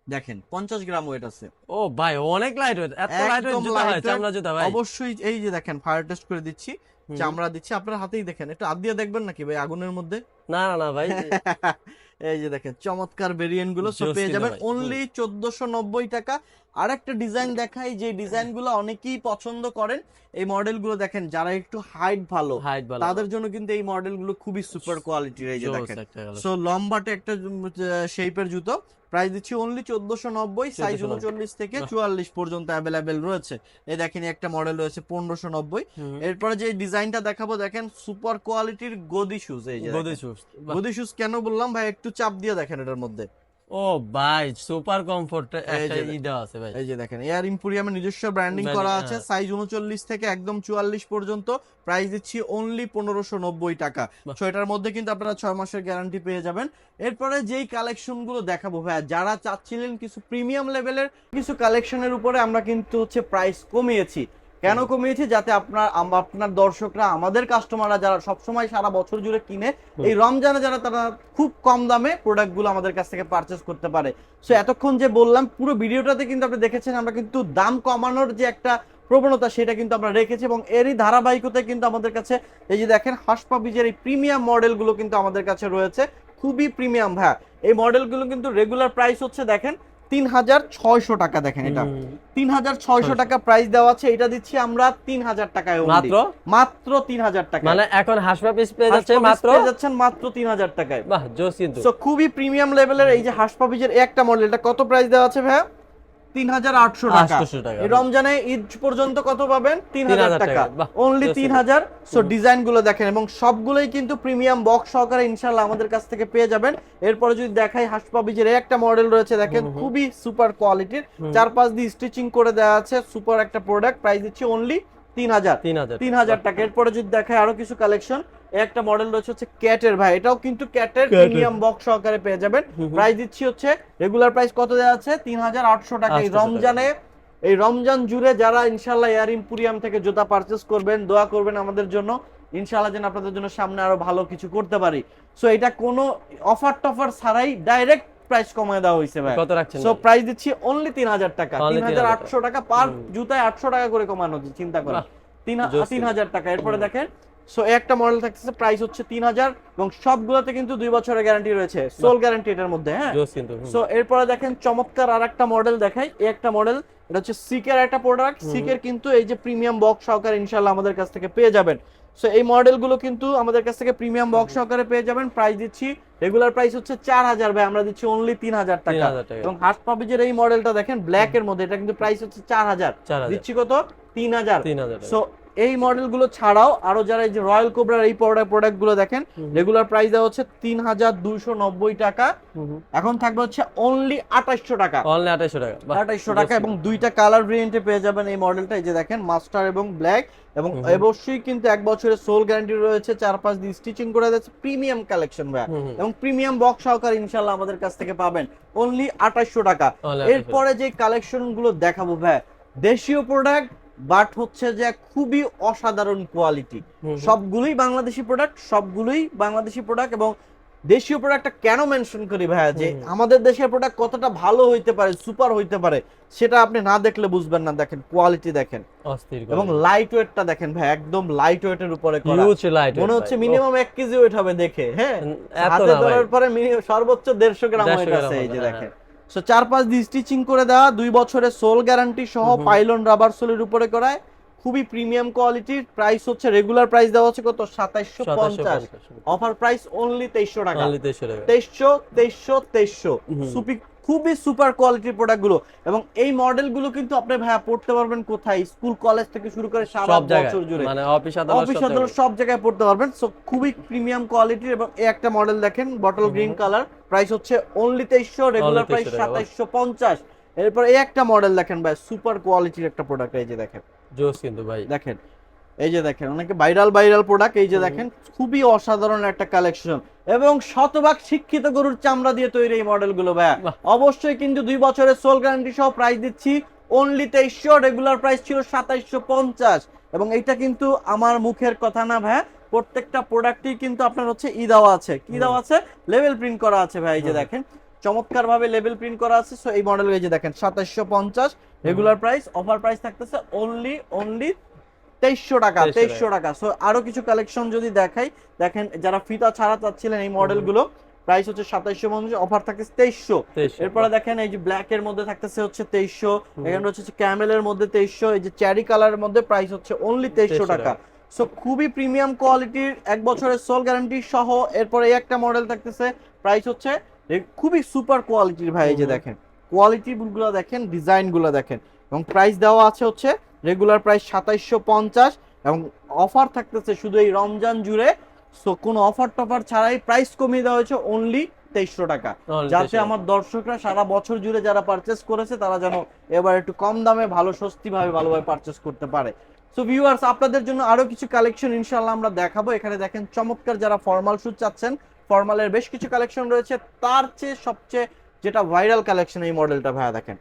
দেখেন পঞ্চাশ গ্রাম ওয়েট আছে। ও ভাই অনেক লাইট ওয়েট এত লাইট ওয়েট জুতা হয়। চামড়া জুতা ভাই। অবশ্যই এই যে দেখেন ফায়ার টেস্ট করে দিচ্ছি চামড়া দিচ্ছি আপনার হাতেই দেখেন। একটু হাত দিয়ে দেখবেন নাকি ভাই আগুনের মধ্যে? না না না ভাই। এই যে দেখেন চমৎকার ভেরিয়েন্টগুলো সব পেয়ে যাবেন। অনলি চোদ্দশো নব্বই টাকা। আর একটা ডিজাইন দেখাই যে ডিজাইনগুলো অনেকেই পছন্দ করেন। এই মডেলগুলো দেখেন যারা একটু হাইট ভালো তাদের জন্য কিন্তু এই মডেলগুলো খুবই সুপার কোয়ালিটির এই যে দেখেন। সো লম্বাটে একটা শেপের জুতো। প্রাইস দিচ্ছি অনলি চোদ্দশো নব্বই সাইজ উনচল্লিশ থেকে চুয়াল্লিশ পর্যন্ত অ্যাভেলেবেল রয়েছে। এই দেখেন একটা মডেল রয়েছে পনেরোশো নব্বই। এরপরে যে ডিজাইনটা দেখাবো দেখেন সুপার কোয়ালিটির গদি শুজ এই যে গদি শুজ গদি শুজ কেন বললাম ভাই একটু চাপ দিয়ে দেখেন এটার মধ্যে। ও ভাই সুপার কমফোর্ট একটা ই দেওয়া আছে ভাই। এই যে দেখেন এয়ার ইম্পোরিয়ামের নিজস্ব ব্র্যান্ডিং করা আছে হ্যাঁ। সাইজ উনচল্লিশ থেকে একদম চুয়াল্লিশ পর্যন্ত প্রাইস দিচ্ছি অনলি পনেরোশো নব্বই টাকা। বাহ। সো এটার মধ্যে কিন্তু আপনারা ছয় মাসের গ্যারান্টি পেয়ে যাবেন। এরপরে যেই কালেকশনগুলো দেখাবো ভাইয়া যারা চাচ্ছিলেন কিছু প্রিমিয়াম লেভেলের কিছু কালেকশনের উপরে আমরা কিন্তু হচ্ছে প্রাইস কমিয়েছি। কেন কমিয়েছি? যাতে আপনার আপনার দর্শকরা আমাদের কাস্টমাররা যারা সবসময় সারা বছর জুড়ে কিনে এই রমজানে যারা তারা খুব কম দামে প্রোডাক্টগুলো আমাদের কাছ থেকে পারচেস করতে পারে। সো এতক্ষণ যে বললাম পুরো ভিডিওটাতে কিন্তু আপনি দেখেছেন আমরা কিন্তু দাম কমানোর যে একটা প্রবণতা সেটা কিন্তু আমরা রেখেছি এবং এরই ধারাবাহিকতায় কিন্তু আমাদের কাছে এই যে দেখেন হাসপাবিজের এই প্রিমিয়াম মডেলগুলো কিন্তু আমাদের কাছে রয়েছে। খুবই প্রিমিয়াম ভাইয়া। এই মডেলগুলো কিন্তু রেগুলার প্রাইস হচ্ছে দেখেন তিন হাজার ছয়শো টাকা দেখেন এটা। তিন হাজার ছয়শো টাকা প্রাইস দেওয়া আছে এটা দিচ্ছি আমরা তিন হাজার টাকায় মাত্র? মাত্র তিন হাজার টাকা মানে এখন হাসপা পিস পেয়ে যাচ্ছে মাত্র? যাচ্ছেন মাত্র তিন হাজার টাকায়। বাহ জোস কিন্তু। খুবই প্রিমিয়াম লেভেলের এই যে হাসপাবিজের একটা মডেল এটা কত প্রাইস দেওয়া আছে ভাইয়া? তিন হাজার আটশো টাকা। 800 টাকা। এই রমজানে ঈদ পর্যন্ত কত পাবেন? তিন হাজার টাকা। অনলি তিন হাজার সো ডিজাইনগুলো দেখেন এবং সবগুলোই কিন্তু প্রিমিয়াম বক্স সহকারে ইনশাল্লাহ আমাদের কাছ থেকে পেয়ে যাবেন। এরপরে যদি দেখাই হাসপাবিজের একটা মডেল রয়েছে দেখেন। খুবই সুপার কোয়ালিটির। চার পাঁচ দিয়ে স্টিচিং করে দেওয়া আছে সুপার একটা প্রোডাক্ট প্রাইস দিচ্ছি অনলি তিন হাজার তিন হাজার টাকা। এরপরে যদি দেখায় আরও কিছু কালেকশন একটা মডেল রয়েছে হচ্ছে ক্যাটের ভাই। এটাও কিন্তু ক্যাটের প্রিমিয়াম বক্স সহকারে পেয়ে যাবেন। প্রাইস দিচ্ছি হচ্ছে রেগুলার প্রাইস কত দেওয়া আছে? তিন হাজার আটশো টাকা। এই রমজানে এই রমজান জুড়ে যারা ইনশাল্লাহ এয়ার ইম্পুরিয়াম থেকে জুতা পারচেস করবেন দোয়া করবেন আমাদের জন্য। ইনশাল্লাহ যেন আপনাদের জন্য সামনে আরও ভালো কিছু করতে পারি। সো এটা কোনো অফার টফার ছাড়াই ডাইরেক্ট প্রাইস কমায় দেওয়া হয়েছে ভাই। কত রাখছেন সো প্রাইস দিচ্ছি অনলি তিন হাজার টাকা। তিন হাজার আটশো টাকা। পার জুতায় আটশো টাকা করে কমানো চিন্তা বাহ, তিন। হাজার টাকা। এরপরে দেখেন সো একটা মডেল থাকতেছে প্রাইস হচ্ছে তিন হাজার এবং সবগুলোতে কিন্তু দুই বছরের গ্যারান্টি রয়েছে সোল গ্যারান্টি এটার মধ্যে হ্যাঁ। সো এরপরে দেখেন চমৎকার আর একটা মডেল দেখাই এই একটা মডেল এটা হচ্ছে সিকের একটা প্রোডাক্ট সিকের কিন্তু এই যে প্রিমিয়াম বক্স সহকারে ইনশাল্লাহ আমাদের কাছ থেকে পেয়ে যাবেন। সো এই মডেলগুলো কিন্তু আমাদের কাছ থেকে প্রিমিয়াম বক্স সহকারে পেয়ে যাবেন। প্রাইস দিচ্ছি রেগুলার প্রাইস হচ্ছে চার হাজার ভাই আমরা দিচ্ছি অনলি তিন হাজার টাকা। 3000 টাকা। এবং হার্ট পাবিজের এই মডেলটা দেখেন ব্ল্যাক এর মধ্যে এটা কিন্তু প্রাইস হচ্ছে চার হাজার। দিচ্ছি কত? তিন হাজার। তিন হাজার টাকা। সো এই মডেলগুলো ছাড়াও আরও যারা এই যে রয়্যাল কোবরার এই প্রোডাক্ট প্রোডাক্টগুলো দেখেন রেগুলার প্রাইস দেওয়া হচ্ছে তিন হাজার দুইশো নব্বই টাকা। এখন থাকবে হচ্ছে অনলি আঠাশশো টাকা। অনলি আঠাইশো টাকা জোস টাকা এবং দুইটা কালার ভেরিয়েন্টে পেয়ে যাবেন এই মডেলটা এই যে দেখেন মাস্টার এবং ব্ল্যাক এবং। অবশ্যই কিন্তু এক বছরের সোল গ্যারান্টি রয়েছে চার পাঁচ দিয়ে স্টিচিং করে যাচ্ছে প্রিমিয়াম কালেকশন ভাই। এবং প্রিমিয়াম বক্স সহকারে ইনশাল্লাহ আমাদের কাছ থেকে পাবেন অনলি আঠাশশো টাকা। এরপরে যে কালেকশনগুলো দেখাবো ভাই দেশীয় প্রোডাক্ট বাট হচ্ছে যে খুবই অসাধারণ কোয়ালিটি। সবগুলোই বাংলাদেশি প্রোডাক্ট সবগুলোই বাংলাদেশি প্রোডাক্ট এবং দেশীয় প্রোডাক্টটা কেন মেনশন করি ভাইয়া যে আমাদের দেশের প্রোডাক্ট কতটা ভালো হইতে পারে সুপার হইতে পারে সেটা আপনি না দেখলে বুঝবেন না। দেখেন কোয়ালিটি দেখেন। অস্থির এবং লাইট ওয়েটটা দেখেন ভাই একদম লাইট ওয়েটের উপরে করা। মনে হচ্ছে মিনিমাম এক কেজি ওয়েট হবে দেখে হ্যাঁ? হাতে ধরার পরে সর্বোচ্চ দেড়শো গ্রাম 150 ওয়েট আছে এই যে হ্যাঁ, দেখেন। সো চার পাঁচ দিন স্টিচিং করে দেওয়া দুই বছরের সোল গ্যারান্টি সহ। পাইলন রাবার সোলের উপরে করায়। খুবই প্রিমিয়াম কোয়ালিটির প্রাইস হচ্ছে রেগুলার প্রাইস দেওয়া হচ্ছে কত? সাতাইশশো পঞ্চাশ। অফার প্রাইস অনলি তেইশশো টাকা। তেইশশো তেইশশো তেইশশো তেইশশো। হুম। খুবই সুপার কোয়ালিটির প্রোডাক্টগুলো। এবং এই মডেলগুলো কিন্তু আপনি ভাইয়া পড়তে পারবেন কোথায়? স্কুল কলেজ থেকে শুরু করে সারা সব জায়গায়। বছর জুড়ে। মানে অফিস আদালত সব জায়গায়। পড়তে পারবেন। সো খুবই প্রিমিয়াম কোয়ালিটির এবং এই একটা মডেল দেখেন বটল গ্রিন কালার প্রাইস হচ্ছে অনলি তেইশশো রেগুলার প্রাইস সাতাইশশো পঞ্চাশ। এরপর এই একটা মডেল দেখেন ভাই সুপার কোয়ালিটির একটা প্রোডাক্ট এই যে দেখেন। জোস কিন্তু ভাই। দেখেন এই যে দেখেন অনেকে ভাইরাল ভাইরাল প্রোডাক্ট এই যে দেখেন খুবই অসাধারণ একটা কালেকশন এবং শতভাগ শিক্ষিত গরুর চামড়া দিয়ে তৈরি এই মডেলগুলো ভাইয়া। অবশ্যই কিন্তু দুই বছরের সোল গ্যারান্টি সহ প্রাইস দিচ্ছি। অনলি তেইশশো রেগুলার প্রাইস ছিল সাতাইশশো পঞ্চাশ। এবং এইটা কিন্তু আমার মুখের কথা না ভাইয়া। প্রত্যেকটা প্রোডাক্টই কিন্তু আপনার হচ্ছে ই দেওয়া আছে। কি। দেওয়া আছে? লেভেল প্রিন্ট করা আছে ভাই এই যে দেখেন। চমৎকার ভাবে লেভেল প্রিন্ট করা আছে। সো এই মডেল এই যে দেখেন সাতাশশো পঞ্চাশ রেগুলার প্রাইস অফার প্রাইস থাকতেছে অনলি অনলি তেইশশো টাকা 2300 তেইশশো টাকা। সো আরও কিছু কালেকশন যদি দেখাই দেখেন যারা ফিতা ছাড়া চাচ্ছিলেন এই মডেলগুলো প্রাইস হচ্ছে সাতাইশশো পঞ্চাশ অফার থাকতেছে তেইশশো। 2300 এরপরে দেখেন এই যে ব্ল্যাক এর মধ্যে থাকতেছে হচ্ছে তেইশশো এখানে হচ্ছে ক্যামেলের মধ্যে তেইশশো এই যে চ্যারি কালারের মধ্যে প্রাইস হচ্ছে অনলি তেইশশো টাকা। সো খুবই প্রিমিয়াম কোয়ালিটির এক বছরের সোল গ্যারান্টি সহ এরপরে এই একটা মডেল থাকতেছে প্রাইস হচ্ছে খুবই সুপার কোয়ালিটির ভাই এই যে দেখেন। কোয়ালিটি গুলো দেখেন ডিজাইনগুলো দেখেন। এবং প্রাইস দেওয়া আছে হচ্ছে রেগুলার প্রাইস সাতাইশশো পঞ্চাশ এবং অফার থাকতেছে শুধু এই রমজান জুড়ে। সো কোনো অফার টফার ছাড়াই প্রাইস কমিয়ে দেওয়া হয়েছে অনলি তেইশশো টাকা। যাতে আমার দর্শকরা সারা বছর জুড়ে যারা পারচেস করেছে তারা যেন এবার একটু কম দামে ভালো স্বস্তি ভাবে ভালোভাবে পারচেস করতে পারে। সো ভিউয়ার্স আপনাদের জন্য আরও কিছু কালেকশন ইনশাআল্লাহ আমরা দেখাবো। এখানে দেখেন চমৎকার যারা ফর্মাল শুট চাচ্ছেন ফর্মালের বেশ কিছু কালেকশন রয়েছে। তার চেয়ে সবচেয়ে যেটা ভাইরাল কালেকশন এই মডেলটা ভাইয়া দেখেন।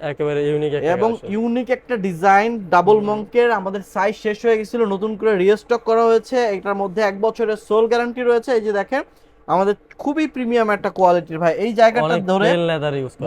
একেবারে ইউনিক এবং ইউনিক একটা ডিজাইন ডাবল মঙ্কের আমাদের সাইজ শেষ হয়ে গেছিল নতুন করে রিস্টক করা হয়েছে। এটার মধ্যে এক বছরের সোল গ্যারান্টি রয়েছে। এই যে দেখেন আমাদের খুবই প্রিমিয়াম একটা কোয়ালিটির ভাই এই জায়গাটা ধরে।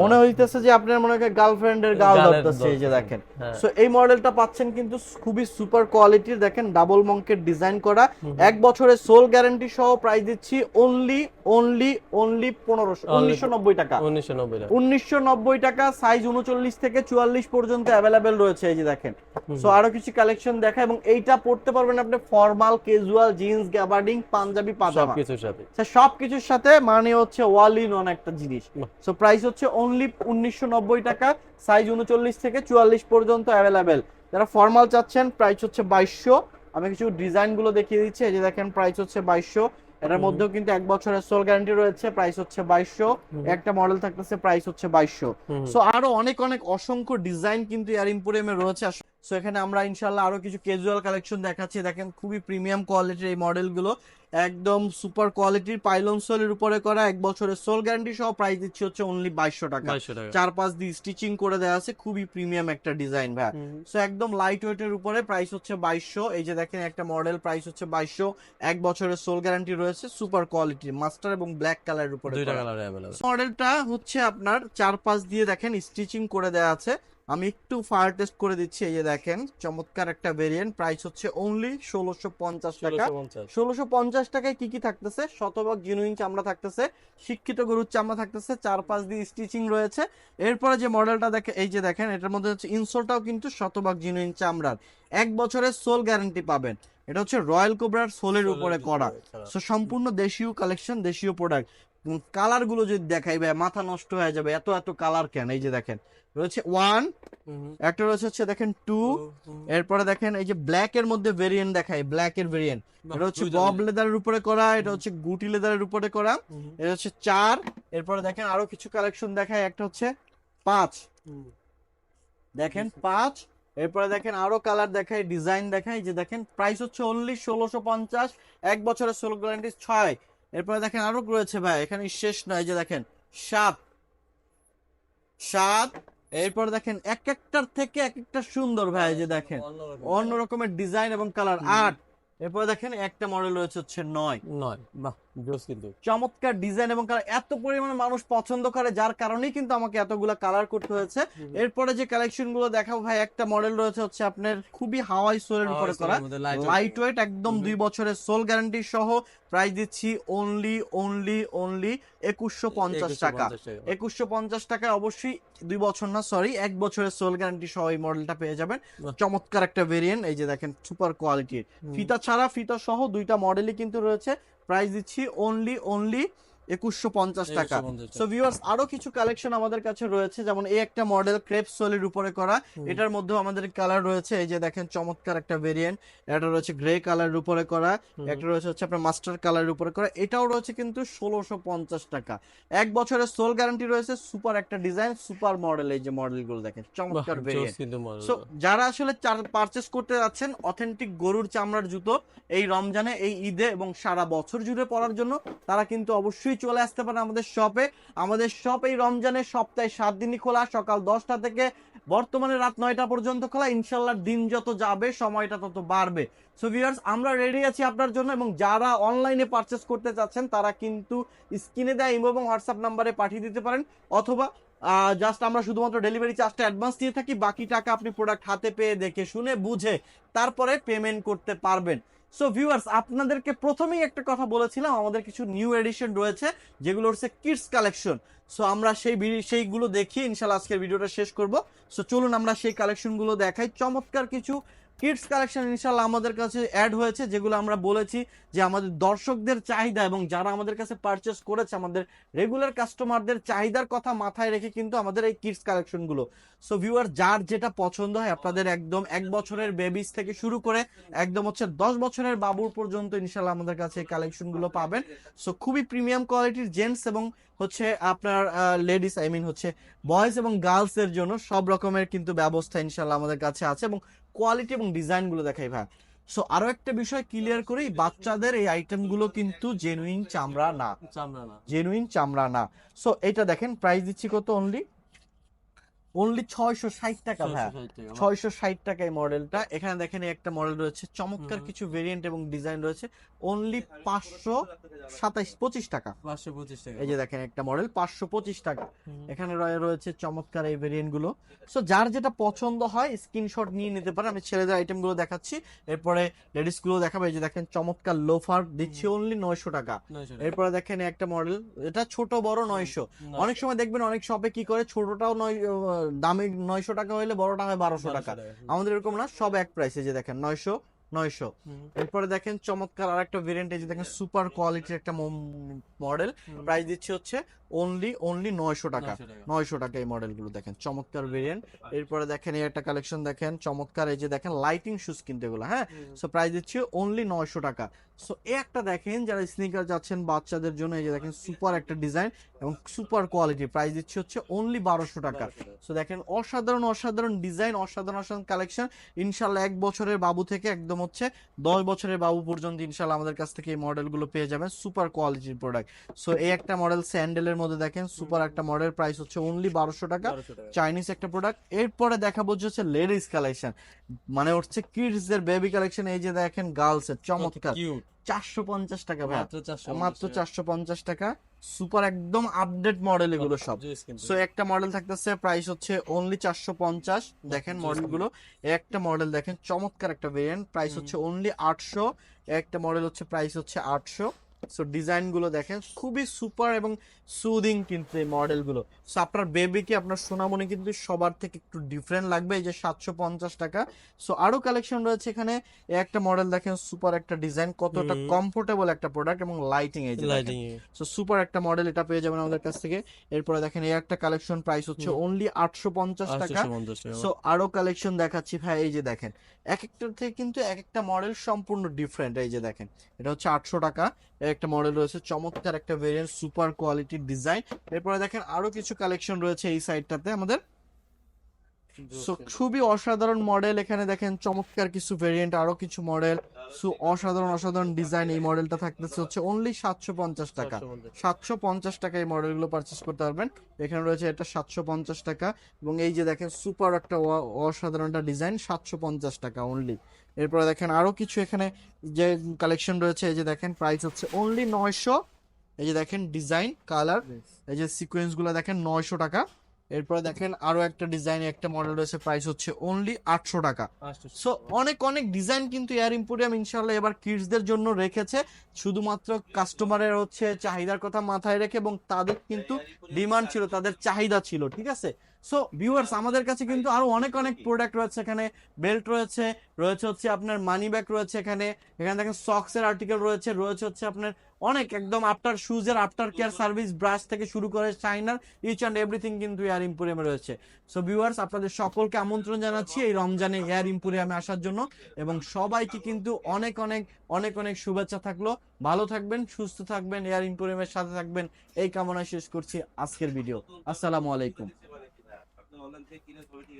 মনে হইতেছে যে আপনার মনে হয় গার্লফ্রেন্ডের গাল ধরতেছে এই যে দেখেন। হ্যাঁ। সো এই মডেলটা পাচ্ছেন কিন্তু খুবই সুপার কোয়ালিটির দেখেন ডাবল মঙ্কের ডিজাইন করা। এক বছরের সোল গ্যারান্টি সহ প্রাইস দিচ্ছি অনলি অনলি অনলি পনেরোশো উনিশশো নব্বই টাকা। 1990 টাকা। উনিশশো নব্বই টাকা সাইজ উনচল্লিশ থেকে চুয়াল্লিশ পর্যন্ত অ্যাভেলেবেল রয়েছে এই যে দেখেন। সো আরও কিছু কালেকশন দেখা এবং এইটা পড়তে পারবেন আপনি formal casual jeans gabardine panjabi pyjama. সবকিছুর সাথে। সব কিছুর সাথে মানে হচ্ছে ওয়াল ইন অন একটা জিনিস। সো প্রাইস হচ্ছে অনলি উনিশশো নব্বই টাকা সাইজ উনচল্লিশ থেকে চুয়াল্লিশ পর্যন্ত অ্যাভেলেবেল যারা ফর্মাল চাচ্ছেন প্রাইস হচ্ছে বাইশশো। আমি কিছু ডিজাইনগুলো দেখিয়ে দিচ্ছি এই যে দেখেন প্রাইস হচ্ছে বাইশশো। এটার মধ্যেও কিন্তু এক বছরের সোল গ্যারান্টি রয়েছে প্রাইস হচ্ছে বাইশশো। একটা মডেল থাকতেছে প্রাইস হচ্ছে বাইশশো। সো আরও অনেক অনেক অসংখ্য ডিজাইন কিন্তু এয়ার ইম্পোরিয়ামে রয়েছে সো এখানে আমরা ইনশাল্লাহ আরও কিছু ক্যাজুয়াল কালেকশন দেখাচ্ছি। দেখেন খুবই প্রিমিয়াম কোয়ালিটির এই মডেলগুলো একদম সুপার কোয়ালিটির পাইলন সোলের উপরে করা এক বছরের সোল গ্যারান্টি সহ প্রাইস দিচ্ছি হচ্ছে অনলি বাইশশো টাকা। চার পাঁচ দিয়ে স্টিচিং করে দেওয়া আছে খুবই প্রিমিয়াম একটা ডিজাইন ভাই। সো একদম লাইট ওয়েট এর উপরে প্রাইস হচ্ছে বাইশশো। এই যে দেখেন একটা মডেল প্রাইস হচ্ছে বাইশশো। এক বছরের সোল গ্যারান্টি রয়েছে সুপার কোয়ালিটির মাস্টার এবং ব্ল্যাক কালারের উপরে মডেলটা হচ্ছে আপনার চার পাঁচ দিয়ে দেখেন স্টিচিং করে দেওয়া আছে। আমি একটু ফায়ার টেস্ট করে দিচ্ছি এই যে দেখেন চমৎকার একটা ভেরিয়েন্ট প্রাইস হচ্ছে অনলি ষোলোশো পঞ্চাশ টাকা। ষোলোশো পঞ্চাশ। টাকায় কি কি থাকতেছে? শতভাগ জিনুইন চামড়া থাকতেছে শিক্ষিত গরুর চামড়া থাকতেছে চার পাঁচ দিয়ে স্টিচিং রয়েছে। এরপরে যে মডেলটা দেখে এই যে দেখেন এটার মধ্যে হচ্ছে ইনসোলটাও কিন্তু শতভাগ জিনুইন চামড়ার। এক বছরের সোল গ্যারান্টি পাবেন। এটা হচ্ছে রয়্যাল কোবরার সোলের উপরে করা। সো সম্পূর্ণ দেশীয় কালেকশন দেশীয় প্রোডাক্ট কালারগুলো যদি দেখাই ভাই মাথা নষ্ট হয়ে যাবে। এত এত কালার কেন? এই যে দেখেন রয়েছে ওয়ান একটা রয়েছে হচ্ছে দেখেন টু এরপরে দেখেন এই যে ব্ল্যাক এর মধ্যে ভেরিয়েন্ট দেখাই ব্ল্যাক এর ভেরিয়েন্ট এটা হচ্ছে বব লেদারের উপরে করা এটা হচ্ছে গুটি লেদারের উপরে করা এটা হচ্ছে চার এরপরে দেখেন আরও কিছু কালেকশন দেখায় একটা হচ্ছে পাঁচ। দেখেন পাঁচ এরপরে দেখেন আরও কালার দেখায় ডিজাইন দেখায় যে দেখেন প্রাইস হচ্ছে অনলি ষোলোশো পঞ্চাশ এক বছরের সোল গ্যারান্টি ছয়। এরপরে দেখেন আরও রয়েছে ভাই এখানে শেষ নয় যে দেখেন সাত সাত এরপর দেখেন এক একটার থেকে এক একটা সুন্দর ভাই যে দেখেন। অন্য রকমের ডিজাইন এবং কালার। আট এরপরে দেখেন একটা মডেল রয়েছে হচ্ছে নয় নয় বাহ জোস কিন্তু। চমৎকার ডিজাইন এবং এত পরিমাণে মানুষ পছন্দ করে যার কারণেই কিন্তু আমাকে এতগুলা কালার করতে হয়েছে। এরপরে যে কালেকশনগুলো দেখাবো ভাই একটা মডেল রয়েছে হচ্ছে আপনার খুবই হাওয়াই সোলের উপরে করা। লাইট ওয়েট একদম দুই বছরের সোল গ্যারান্টি সহ প্রাইস দিচ্ছি অনলি অনলি অনলি একুশশো পঞ্চাশ টাকা। একুশশো পঞ্চাশ টাকায় অবশ্যই দুই বছর না সরি এক বছরের সোল গ্যারান্টি সহ এই মডেলটা পেয়ে যাবেন। চমৎকার একটা ভেরিয়েন্ট এই যে দেখেন সুপার কোয়ালিটির ফিতা ছাড়া ফিতা সহ দুইটা মডেলই কিন্তু রয়েছে। প্রাইস দিচ্ছি অনলি অনলি একুশশো পঞ্চাশ টাকা। 2150 সো ভিউয়ার্স আরও কিছু কালেকশন আমাদের কাছে রয়েছে যেমন এই একটা মডেল ক্রেপ সোলের উপরে করা। এটার মধ্যেও আমাদের কালার রয়েছে এই যে দেখেন চমৎকার একটা ভেরিয়েন্ট এটা রয়েছে গ্রে কালারের উপরে করা একটা রয়েছে হচ্ছে আপনার মাস্টার কালারের উপরে করা। এটাও রয়েছে কিন্তু ষোলোশো পঞ্চাশ টাকা। এক বছরের সোল গ্যারান্টি রয়েছে সুপার একটা ডিজাইন সুপার মডেল এই যে মডেলগুলো দেখেন চমৎকার ভেরিয়েন্ট সো যারা আসলে পারচেস করতে যাচ্ছেন অথেন্টিক গরুর চামড়ার জুতো এই রমজানে এই ঈদে এবং সারা বছর জুড়ে পরার জন্য তারা কিন্তু অবশ্যই চলে আসতে পারেন আমাদের শপে আমাদের শপ এই রমজানের সপ্তাহে সাত দিনই খোলা, সকাল দশটা থেকে বর্তমানে রাত নয়টা পর্যন্ত খোলা। ইনশাল্লাহ দিন যত যাবে, সময়টা তত বাড়বে। সো ভিউয়ার্স আমরা রেডি আছি আপনার জন্য এবং যারা অনলাইনে পারচেস করতে চাচ্ছেন, তারা কিন্তু স্ক্রিনে দেয় ইমো এবং হোয়াটসঅ্যাপ নাম্বারে পাঠিয়ে দিতে পারেন। অথবা জাস্ট আমরা শুধুমাত্র ডেলিভারি চার্জটা অ্যাডভান্স দিয়ে থাকি, বাকি টাকা আপনি প্রোডাক্ট হাতে পেয়ে দেখে, শুনে, বুঝে, তারপরে পেমেন্ট করতে পারবেন। সো ভিউয়ার্স আপনাদেরকে প্রথমেই একটা কথা বলেছিলাম, আমাদের কিছু নিউ এডিশন রয়েছে যেগুলো হচ্ছে কিডস কালেকশন সো আমরা সেই সেইগুলো দেখি, ইনশাল্লাহ আজকের ভিডিওটা শেষ করব। সো চলুন আমরা সেই কালেকশনগুলো দেখাই। চমৎকার কিছু কিডস কালেকশন ইনশাল্লাহ আমাদের কাছে অ্যাড হয়েছে, যেগুলো আমরা বলেছি যে আমাদের দর্শকদের চাহিদা এবং যারা আমাদের কাছে পারচেস করেছে, আমাদের রেগুলার কাস্টমারদের চাহিদার কথা মাথায় রেখে কিন্তু আমাদের এই কিডস কালেকশনগুলো সো ভিউয়ার যার যেটা পছন্দ হয়, আপনাদের একদম এক বছরের বেবিস থেকে শুরু করে একদম হচ্ছে দশ বছরের বাবুর পর্যন্ত ইনশাল্লাহ আমাদের কাছে এই কালেকশনগুলো পাবেন। সো খুবই প্রিমিয়াম কোয়ালিটির জেন্টস এবং হচ্ছে আপনার লেডিস আই মিন হচ্ছে বয়েজ এবং গার্লস এর জন্য সব রকমের কিন্তু ব্যবস্থা ইনশাল্লাহ আমাদের কাছে আছে এবং কোয়ালিটি এবং ডিজাইনগুলো দেখাই ভাই। সো আরও একটা বিষয় ক্লিয়ার করি বাচ্চাদের এই আইটেমগুলো কিন্তু জেনুইন চামড়া না। চামড়া না। জেনুইন চামড়া না। সো এটা দেখেন প্রাইস দিচ্ছি কত অনলি অনলি ছয়শো ষাট টাকা ভাই। ছয়শো ষাট টাকা এই মডেলটা এখানে দেখেন একটা মডেল রয়েছে চমৎকার কিছু ভেরিয়েন্ট এবং ডিজাইন রয়েছে। অনলি পাঁচশো সাতাইশ পঁচিশ টাকা। পাঁচশো পঁচিশ টাকা। এই যে দেখেন একটা মডেল পাঁচশো পঁচিশ টাকা। এখানে রয়েছে চমৎকার এই ভেরিয়েন্টগুলো। সো যার যেটা পছন্দ হয় স্ক্রিনশট নিয়ে নিতে পারে আমি ছেলেদের আইটেমগুলো দেখাচ্ছি। এরপরে লেডিসগুলো দেখাবো। এই যে দেখেন চমৎকার লোফার দিচ্ছি অনলি নয়শো টাকা। এরপরে দেখেন একটা মডেল এটা ছোট বড় নয়শো। অনেক সময় দেখবেন অনেক শপে কি করে ছোটটাও নয় দামে নয়শো টাকা হইলে বড়টা হয় বারোশো টাকা। আমাদের এরকম না সব এক প্রাইসে যে দেখেন নয়শো নয়শো। এরপরে দেখেন চমৎকার আর একটা ভেরিয়েন্ট এই যে দেখেন সুপার কোয়ালিটির একটা মডেল প্রাইস দিচ্ছে হচ্ছে অনলি অনলি নয়শো টাকা। নয়শো টাকা। এই মডেলগুলো দেখেন চমৎকার ভেরিয়েন্ট এরপরে দেখেন এই একটা কালেকশন দেখেন চমৎকার এই যে দেখেন লাইটিং শুজ কিনতে এগুলো হ্যাঁ? সো প্রাইস দিচ্ছে অনলি নয়শো টাকা। সো এই একটা দেখেন যারা স্নিকার যাচ্ছেন বাচ্চাদের জন্য এই যে দেখেন সুপার একটা ডিজাইন এবং সুপার কোয়ালিটি প্রাইস দিচ্ছে হচ্ছে অনলি বারোশো টাকা। সো দেখেন অসাধারণ অসাধারণ ডিজাইন অসাধারণ অসাধারণ কালেকশন ইনশাল্লাহ এক বছরের বাবু থেকে একদম হচ্ছে দশ বছরের বাবু পর্যন্ত ইনশাল্লাহ আমাদের কাছ থেকে এই মডেলগুলো পেয়ে যাবেন সুপার কোয়ালিটির প্রোডাক্ট সো এই একটা মডেল স্যান্ডেলের মধ্যে দেখেন সুপার একটা মডেল প্রাইস হচ্ছে অনলি বারোশো টাকা। চাইনিজ একটা প্রোডাক্ট এরপরে দেখাবো যে হচ্ছে লেডিস কালেকশন মানে হচ্ছে কিডস এর বেবি কালেকশন এই যে দেখেন গার্লস এর চমৎকার। চারশো পঞ্চাশ টাকা ভাই মাত্র চারশো পঞ্চাশ টাকা। সুপার একদম আপডেট মডেল এগুলো সব। সো একটা মডেল থাকতেছে প্রাইস হচ্ছে অনলি চারশো পঞ্চাশ। দেখেন মডেলগুলো একটা মডেল দেখেন চমৎকার একটা ভেরিয়েন্ট প্রাইস হচ্ছে অনলি আটশো। একটা মডেল হচ্ছে প্রাইস হচ্ছে আটশো। সো ডিজাইনগুলো দেখেন খুবই সুপার এবং সুদিং কিন্তু এই মডেলগুলো। সো আপনার বেবিকে আপনার সোনামণি কিন্তু সবার থেকে একটু ডিফারেন্ট লাগবে এই যে সাতশো পঞ্চাশ টাকা। সো আরও কালেকশন রয়েছে এখানে। একটা মডেল দেখেন সুপার একটা ডিজাইন কতটা কমফোর্টেবল একটা প্রোডাক্ট এবং লাইটিং এই যে সো সুপার একটা মডেল এটা পেয়ে যাবেন আমাদের কাছ থেকে। এরপরে দেখেন এই একটা কালেকশন প্রাইস হচ্ছে। অনলি আটশো পঞ্চাশ টাকা। সো আরও কালেকশন দেখাচ্ছি ভাই এই যে দেখেন। এক একটার থেকে কিন্তু এক একটা মডেল সম্পূর্ণ ডিফারেন্ট এই যে দেখেন। এটা হচ্ছে আটশো টাকা। একটা মডেল রয়েছে চমৎকার একটা ভেরিয়েন্ট সুপার কোয়ালিটির ডিজাইন এরপরে দেখেন আরও কিছু কালেকশন রয়েছে এই সাইডটাতে আমাদের। সো খুবই অসাধারণ মডেল এখানে দেখেন চমৎকার কিছু ভেরিয়েন্ট আরও কিছু মডেল সো অসাধারণ অসাধারণ ডিজাইন এই মডেলটা থাকতেছে হচ্ছে অনলি সাতশো পঞ্চাশ টাকা। সাতশো পঞ্চাশ। টাকা এই মডেলগুলো পারচেস করতে পারবেন। এখানে রয়েছে এটা সাতশো পঞ্চাশ টাকা। এবং এই যে দেখেন সুপার একটা অসাধারণ একটা ডিজাইন সাতশো পঞ্চাশ টাকা অনলি এরপরে দেখেন আরও কিছু এখানে যে কালেকশন রয়েছে এই যে দেখেন প্রাইস হচ্ছে অনলি নয়শো। এই যে দেখেন ডিজাইন কালার এই যে সিকোয়েন্সগুলো দেখেন নয়শো টাকা। এরপরে দেখেন আরও একটা ডিজাইন একটা মডেল রয়েছে প্রাইস হচ্ছে অনলি আটশো টাকা। সো অনেক অনেক ডিজাইন কিন্তু এয়ার ইম্পোরিয়াম ইনশাল্লাহ এবার কিডসদের জন্য রেখেছে। শুধুমাত্র কাস্টমারের হচ্ছে চাহিদার কথা মাথায় রেখে এবং তাদের কিন্তু ডিমান্ড ছিল তাদের চাহিদা ছিল ঠিক আছে? সো ভিউয়ার্স আমাদের কাছে কিন্তু আরও অনেক অনেক প্রোডাক্ট রয়েছে এখানে। বেল্ট রয়েছে রয়েছে হচ্ছে আপনার মানি ব্যাগ রয়েছে এখানে। এখানে দেখেন সক্স এর আর্টিকেল রয়েছে রয়েছে হচ্ছে আপনার অনেক, একদম আফটার শুজ এর আফটার কেয়ার সার্ভিস ব্রাশ থেকে শুরু করে শাইনার ইচ অ্যান্ড এভরিথিং কিন্তু এয়ার ইম্পোরিয়ামে রয়েছে। সো ভিউয়ার্স আপনাদের সকলকে আমন্ত্রণ জানাচ্ছি এই রমজানে এয়ার ইম্পোরিয়ামে আসার জন্য। এবং সবাইকে কিন্তু অনেক অনেক অনেক অনেক শুভেচ্ছা থাকল। ভালো থাকবেন, সুস্থ থাকবেন এয়ার ইম্পোরিয়ামের সাথে থাকবেন। এই কামনায় শেষ করছি আজকের ভিডিও আসসালামু আলাইকুম। ondan direkt yine otomatik